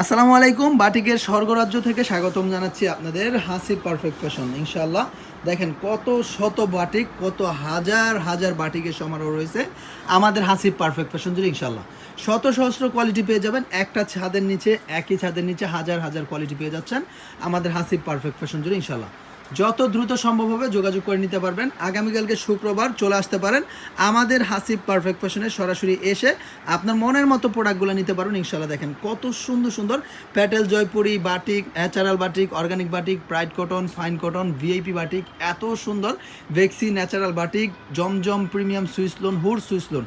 আসসালামু আলাইকুম, বাটিকের স্বর্গরাজ্য থেকে স্বাগতম জানাচ্ছি আপনাদের হাসি পারফেক্ট ফ্যাশন। ইনশাল্লাহ দেখেন কত শত বাটিক, কত হাজার হাজার বাটিকের সমারোহ রয়েছে আমাদের হাসি পারফেক্ট ফ্যাশন জুড়ে ইনশাল্লাহ শত সহস্র কোয়ালিটি পেয়ে যাবেন, একটা ছাদের নিচে, একই ছাদের নিচে হাজার হাজার কোয়ালিটি পেয়ে যাচ্ছেন আমাদের হাসি পারফেক্ট ফ্যাশন জুড়ে ইনশাল্লাহ যত দ্রুত সম্ভব হবে যোগাযোগ করে নিতে পারবেন। আগামীকালকে শুক্রবার চলে আসতে পারেন আমাদের হাসিব পারফেক্ট ফ্যাশনে সরাসরি এসে আপনার মনের মতো প্রোডাক্টগুলো নিতে পারবেন। ইনশাল্লাহ দেখেন কত সুন্দর সুন্দর Patel Jaipuri batik natural batik organic batik pride cotton fine cotton VIP batik এত সুন্দর ভেক্সি natural batik Zamzam premium Swiss lawn Hoor Swiss lawn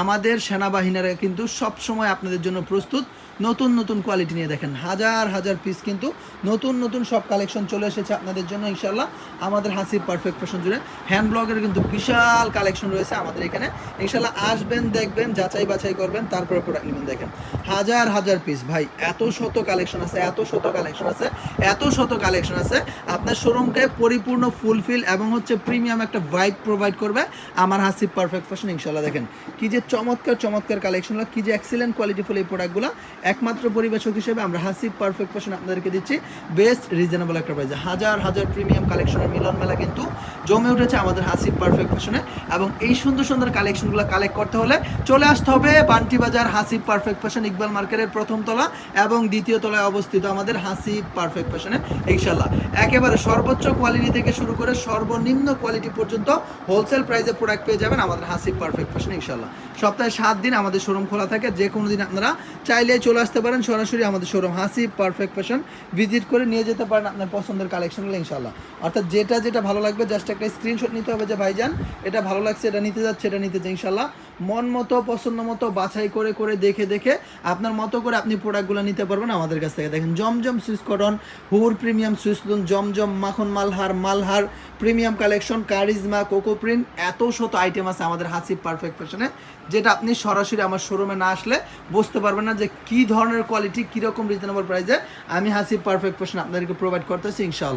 আমাদের সেনাবাহিনীরা কিন্তু সব সময় আপনাদের জন্য প্রস্তুত। নতুন নতুন কোয়ালিটি নিয়ে দেখেন। হাজার হাজার পিস কিন্তু নতুন নতুন সব কালেকশন চলে এসেছে আপনাদের জন্য। ইনশাল্লাহ আমাদের হাসির পারফেক্ট ফ্যাশন জুড়ে। হ্যান্ড ব্লগের কিন্তু বিশাল কালেকশন রয়েছে আমাদের এখানে। ইনশাল্লাহ আসবেন, দেখবেন, যাচাই বাছাই করবেন, তারপরে প্রোডাক্ট নেবেন, দেখেন। হাজার হাজার পিস ভাই, এত শত কালেকশন আছে, এত শত কালেকশন আছে, এত শত কালেকশন আছে। আপনার শোরুমকে পরিপূর্ণ ফুলফিল এবং হচ্ছে প্রিমিয়াম একটা ভাইব প্রোভাইড করবে আমার হাসিব পারফেক্ট ফ্যাশন ইনশাল্লাহ দেখেন, কি যে চমৎকার চমৎকার কালেকশনগুলো কি যে এক্সিলেন্ট কোয়ালিটিফুল এই প্রোডাক্টগুলো একমাত্র পরিবেশক হিসেবে আমরা হাসিব পারফেক্ট ফ্যাশন আপনাদেরকে দিচ্ছি। বেস্ট রিজনেবল একটা প্রাইসে হাজার হাজার প্রিমিয়াম কালেকশনের মিলন মেলা কিন্তু জমে উঠেছে আমাদের হাসিব পারফেক্ট ফ্যাশনে। এবং এই সুন্দর সুন্দর কালেকশনগুলো কালেক্ট করতে হলে চলে আসতে হবে বান্টি বাজার হাসিব পারফেক্ট ফ্যাশন ইকবাল মার্কেটের প্রথম তলা এবং দ্বিতীয় তলায় অবস্থিত আমাদের হাসিব পারফেক্ট ফ্যাশনে ইনশাল্লাহ একেবারে সর্বোচ্চ কোয়ালিটি থেকে শুরু করে সর্বনিম্ন কোয়ালিটি পর্যন্ত হোলসেল প্রাইসে প্রোডাক্ট পেয়ে যাবেন আমাদের হাসিব পারফেক্ট ফ্যাশন ইনশাল্লাহ সপ্তাহে সাত দিন আমাদের শোরুম খোলা থাকে, যে কোনো দিন আপনারা চাইলে চলে আসতে পারেন সরাসরি আমাদের showroom Hasib perfect fashion visit করে নিয়ে যেতে পারেন আপনার পছন্দের কালেকশনগুলো ইনশাল্লাহ অর্থাৎ যেটা যেটা ভালো লাগবে জাস্ট একটা স্ক্রিনশট নিতে হবে যে, ভাইজান, এটা ভালো লাগছে, এটা নিতে যাচ্ছে, এটা নিতে যাচ্ছে। ইনশাল্লাহ মন মতো, পছন্দ মতো, বাছাই করে করে দেখে দেখে আপনার মতো করে আপনি প্রোডাক্টগুলো নিতে পারবেন আমাদের কাছ থেকে। দেখেন, Zamzam Swiss cotton Hoor premium lawn Zamzam মাখন Malhar Malhar premium collection charisma coco print এত শত আইটেম আছে আমাদের হাসিব পারফেক্ট ফ্যাশনে যেটা আপনি সরাসরি আমার শোরুমে না আসলে বুঝতে পারবেন না যে কী ধরনের কোয়ালিটি কীরকম রিজনেবল প্রাইসে আমি হাসিব পারফেক্ট ফ্যাশন আপনাদেরকে প্রোভাইড করতেছি ইনশাল্লাহ